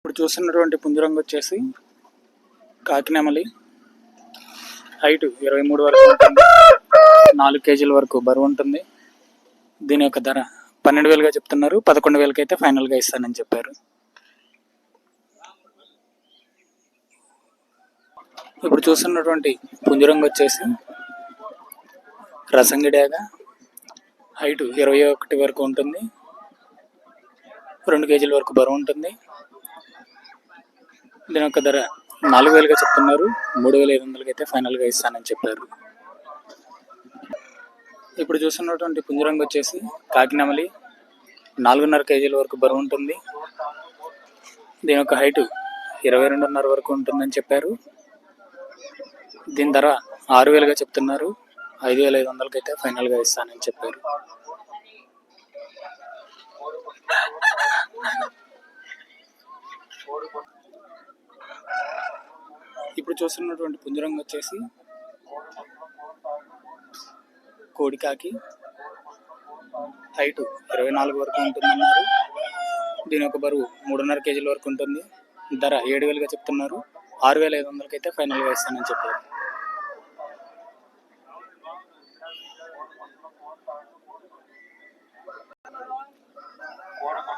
ఇప్పుడు చూస్తున్నటువంటి పుంజరంగు వచ్చేసి కాకినెమలి. హైట్ ఇరవై మూడు వరకు ఉంటుంది. నాలుగు కేజీల వరకు బరువు ఉంటుంది. దీని యొక్క ధర పన్నెండు వేలుగా చెప్తున్నారు. పదకొండు వేలకి అయితే ఫైనల్గా ఇస్తానని చెప్పారు. ఇప్పుడు చూస్తున్నటువంటి పుంజరంగు వచ్చేసి రసంగిడాగ. హైట్ ఇరవై ఒకటి వరకు ఉంటుంది. రెండు కేజీల వరకు బరువు ఉంటుంది. దీని యొక్క ధర నాలుగు వేలుగా చెప్తున్నారు. మూడు వేల ఐదు వందలకి అయితే ఫైనల్గా ఇస్తానని చెప్పారు. ఇప్పుడు చూస్తున్నటువంటి పుంజరంగు వచ్చేసి కాకినమలి. నాలుగున్నర కేజీల వరకు బరువు ఉంటుంది. దీని యొక్క హైటు ఇరవై రెండున్నర వరకు ఉంటుందని చెప్పారు. దీని ధర ఆరు వేలుగా చెప్తున్నారు. ఐదు వేల ఐదు వందలకి అయితే ఫైనల్గా ఇస్తానని చెప్పారు. ఇప్పుడు చూస్తున్నటువంటి పుంజరంగు వచ్చేసి కోడికాకి. హైట్ ఇరవై నాలుగు వరకు ఉంటుందన్నారు. దీని యొక్క బరువు మూడున్నర కేజీల వరకు ఉంటుంది. ధర ఏడు వేలుగా చెప్తున్నారు. ఆరు వేల ఐదు వందలకి అయితే ఫైనల్గా ఇస్తానని చెప్పారు.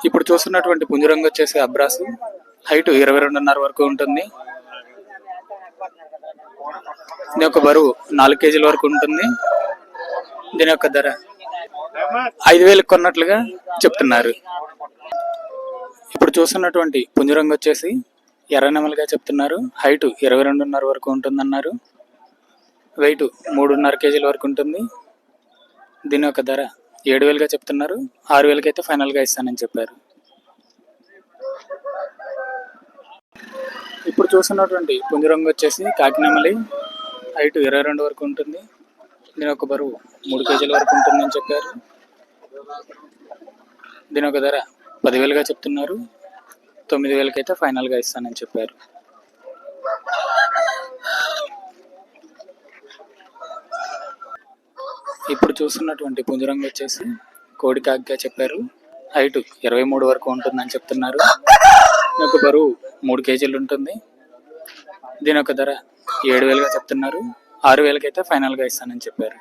ఇప్పుడు చూస్తున్నటువంటి పుంజరంగు వచ్చేసి అబ్రాసు. హైట్ ఇరవై రెండున్నర వరకు ఉంటుంది. దీని యొక్క బరువు నాలుగు కేజీల వరకు ఉంటుంది. దీని యొక్క ధర ఐదు వేలకు కొన్నట్లుగా చెప్తున్నారు. ఇప్పుడు చూస్తున్నటువంటి పుంజరంగు వచ్చేసి ఎర్ర నెమలుగా చెప్తున్నారు. హైట్ ఇరవై రెండున్నర వరకు ఉంటుందన్నారు. వెయిట్ మూడున్నర కేజీల వరకు ఉంటుంది. దీని యొక్క ధర ఏడు వేలుగా చెప్తున్నారు. ఆరు వేలకి అయితే ఫైనల్గా ఇస్తానని చెప్పారు. ఇప్పుడు చూస్తున్నటువంటి పుంజరంగు వచ్చేసి కాకినెమలి. హైట్ ఇరవై రెండు వరకు ఉంటుంది. దీని యొక్క బరువు మూడు కేజీల వరకు ఉంటుందని చెప్పారు. దీని యొక్క ధర పదివేలుగా చెప్తున్నారు. తొమ్మిది వేలకి అయితే ఫైనల్గా ఇస్తానని చెప్పారు. ఇప్పుడు చూస్తున్నటువంటి పుంజరంగు వచ్చేసి కోడి కోడికాగ్గా చెప్పారు. హైట్ ఇరవై మూడు వరకు ఉంటుందని చెప్తున్నారు. ఒక యొక్క బరువు మూడు కేజీలు ఉంటుంది. దీని యొక్క ధర ఏడు వేలుగా చెప్తున్నారు. ఆరు వేలకి అయితే ఫైనల్గా ఇస్తానని చెప్పారు.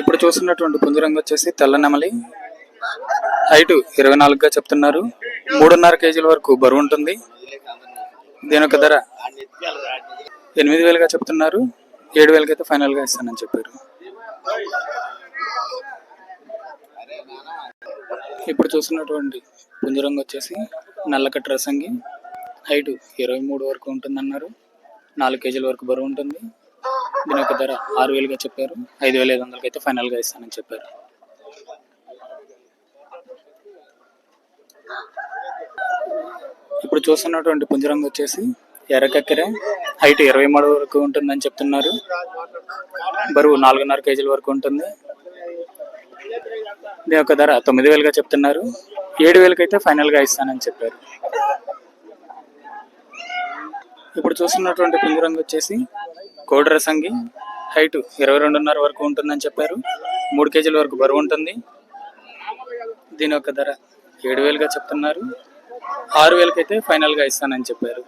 ఇప్పుడు చూస్తున్నటువంటి పుంజరంగు వచ్చేసి తెల్ల నెమలి. హైట్ ఇరవై నాలుగుగా చెప్తున్నారు. మూడున్నర కేజీల వరకు బరువు ఉంటుంది. దీని యొక్క ధర ఎనిమిది వేలుగా చెప్తున్నారు. ఏడు వేలకైతే ఫైనల్గా ఇస్తానని చెప్పారు. ఇప్పుడు చూస్తున్నటువంటి పుంజరంగు వచ్చేసి నల్లకట్ రసంగి. హైట్ ఇరవై మూడు వరకు ఉంటుందన్నారు. నాలుగు కేజీల వరకు బరువు ఉంటుంది. దీని యొక్క ధర ఆరు వేలుగా చెప్పారు. ఐదు వేల ఐదు వందలకి అయితే ఫైనల్గా ఇస్తానని చెప్పారు. ఇప్పుడు చూస్తున్నటువంటి పుంజరంగు వచ్చేసి ఎర్రకక్కెర. హైట్ ఇరవై మూడు వరకు ఉంటుందని చెప్తున్నారు. బరువు నాలుగున్నర కేజీల వరకు ఉంటుంది. దీని యొక్క ధర తొమ్మిది వేలుగా చెప్తున్నారు. ఏడు వేలకి అయితే ఫైనల్గా ఇస్తానని చెప్పారు. ఇప్పుడు చూస్తున్నటువంటి పింగురంగు వచ్చేసి కోడి రసంగి హైట్ ఇరవై రెండున్నర వరకు ఉంటుందని చెప్పారు. మూడు కేజీల వరకు బరువు ఉంటుంది. దీని యొక్క ధర ఏడు వేలుగా చెప్తున్నారు. ఆరు వేలకైతే ఫైనల్గా ఇస్తానని చెప్పారు.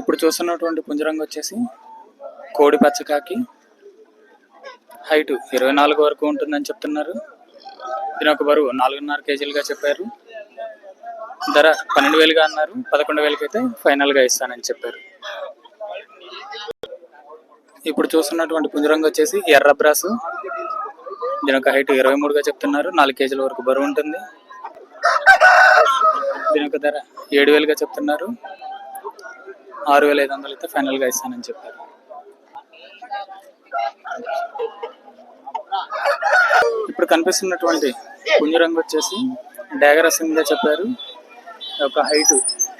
ఇప్పుడు చూస్తున్నటువంటి పుంజరంగు వచ్చేసి కోడి పచ్చకాకి. హైట్ ఇరవై నాలుగు వరకు ఉంటుందని చెప్తున్నారు. దీని ఒక బరువు నాలుగున్నర కేజీలుగా చెప్పారు. ధర పన్నెండు వేలుగా అన్నారు. పదకొండు వేలకైతే ఫైనల్గా ఇస్తానని చెప్పారు. ఇప్పుడు చూస్తున్నటువంటి పుంజరంగు వచ్చేసి ఎర్ర బ్రాసు దీని యొక్క హైట్ ఇరవై మూడుగా చెప్తున్నారు. నాలుగు కేజీల వరకు బరువు ఉంటుంది. దీని యొక్క ధర ఏడు వేలుగా చెప్తున్నారు. ఆరు వేల ఐదు వందలు అయితే ఫైనల్గా ఇస్తానని చెప్పారు ఇప్పుడు కనిపిస్తున్నటువంటి పుంజరంగు వచ్చేసి డాగరసంగా చెప్పారు. ఒక హైట్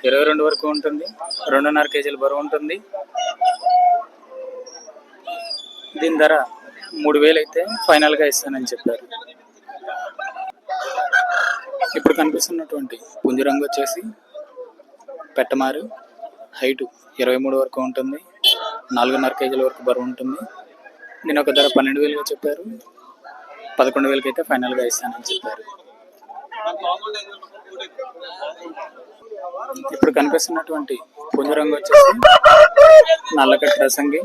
ఇరవై రెండు వరకు ఉంటుంది. రెండున్నర కేజీల బరువు ఉంటుంది. దీని ధర మూడు వేలు అయితే ఫైనల్గా ఇస్తానని చెప్పారు. ఇప్పుడు కనిపిస్తున్నటువంటి పుంజరంగు వచ్చేసి పెట్టమారు. హైట్ ఇరవై మూడు వరకు ఉంటుంది. నాలుగున్నర కేజీల వరకు బరువు ఉంటుంది. దీని ఒక ధర పన్నెండు వేలుగా చెప్పారు. పదకొండు వేలకి అయితే ఫైనల్గా ఇస్తానని చెప్పారు. ఇప్పుడు కనిపిస్తున్నటువంటి పుంజరంగు వచ్చేసి నల్లకట్ట రసంగి.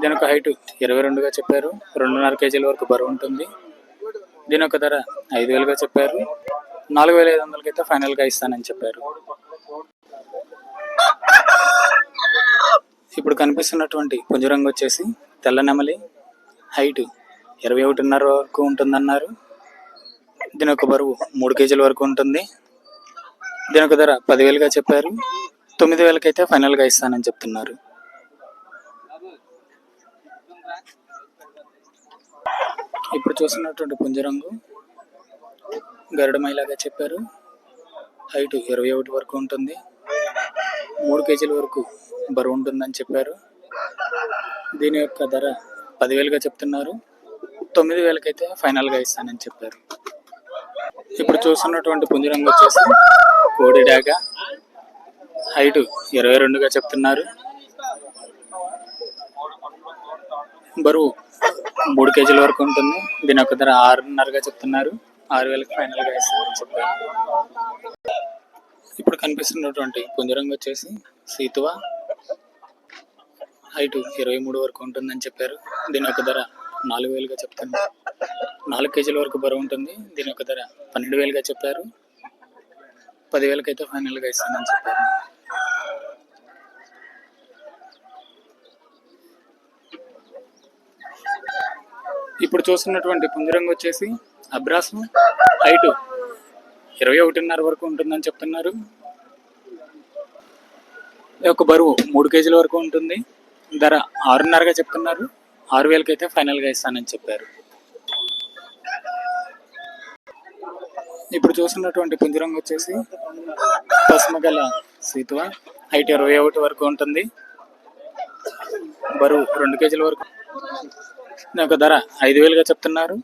దీని ఒక హైట్ ఇరవై రెండుగా చెప్పారు. రెండున్నర కేజీల వరకు బరువు ఉంటుంది. దీని ఒక ధర ఐదు వేలుగా చెప్పారు. నాలుగు వేల ఐదు వందలకి అయితే ఫైనల్గా ఇస్తానని చెప్పారు. ఇప్పుడు కనిపిస్తున్నటువంటి పుంజరంగు వచ్చేసి తెల్ల నెమలి. హైట్ ఇరవై ఒకటిన్నర వరకు ఉంటుందన్నారు. దీని యొక్క బరువు మూడు కేజీల వరకు ఉంటుంది. దీని యొక్క ధర పదివేలుగా చెప్పారు. తొమ్మిది వేలకైతే ఫైనల్గా ఇస్తానని చెప్తున్నారు. ఇప్పుడు చూస్తున్నటువంటి పుంజరంగు గరుడమైలాగా చెప్పారు. హైట్ ఇరవై ఒకటి వరకు ఉంటుంది. మూడు కేజీల వరకు బరువు ఉంటుందని చెప్పారు. దీని యొక్క ధర పదివేలుగా చెప్తున్నారు. తొమ్మిది వేలకైతే ఫైనల్గా ఇస్తానని చెప్పారు. ఇప్పుడు చూస్తున్నటువంటి పుంజరంగు వచ్చేసి కోడి డాగ హైట్ ఇరవై రెండుగా చెప్తున్నారు. బరువు మూడు కేజీల వరకు ఉంటుంది. దీని యొక్క ధర ఆరున్నరగా చెప్తున్నారు. ఆరు వేలకు ఫైనల్గా ఇస్తానని చెప్పారు. ఇప్పుడు కనిపిస్తున్నటువంటి పుంజరంగు వచ్చేసి సీతువ. హైట్ ఇరవై మూడు వరకు ఉంటుందని చెప్పారు. దీని యొక్క ధర నాలుగు వేలుగా చెప్తాను. నాలుగు కేజీల వరకు బరువు ఉంటుంది. దీని యొక్క ధర పన్నెండు వేలుగా చెప్పారు. పదివేలకి అయితే ఫైనల్గా ఇస్తానని చెప్పారు. ఇప్పుడు చూస్తున్నటువంటి పుంజరంగు వచ్చేసి అబ్రాసం హైటు ఇరవై ఒకటిన్నర వరకు ఉంటుందని చెప్తున్నారు. ఈ యొక్క బరువు మూడు కేజీల వరకు ఉంటుంది. ధర ఆరున్నరగా చెప్తున్నారు. ఆరు వేలకి అయితే ఫైనల్గా ఇస్తానని చెప్పారు. ఇప్పుడు చూస్తున్నటువంటి పుంజరంగు వచ్చేసి పసుమగల సీతువ. హైట్ ఇరవై ఒకటి వరకు ఉంటుంది. బరువు రెండు కేజీల వరకు. ఒక యొక్క ధర ఐదు వేలుగా చెప్తున్నారు.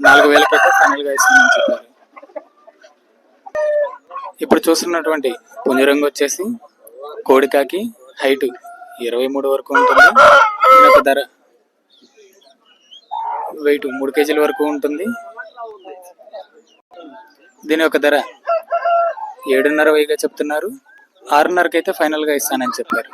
నాలుగు వేలకైతే ఫైనల్గా ఇస్తానని చెప్పారు. ఇప్పుడు చూస్తున్నటువంటి పుంజరంగు వచ్చేసి కోడికాకి హైట్ ఇరవై మూడు వరకు ఉంటుంది. ఒక ధర వెయిట్ మూడు కేజీల వరకు ఉంటుంది. దీని యొక్క ధర ఏడున్నర వెయ్యిగా చెప్తున్నారు. ఆరున్నరకైతే అయితే ఫైనల్గా ఇస్తానని చెప్పారు.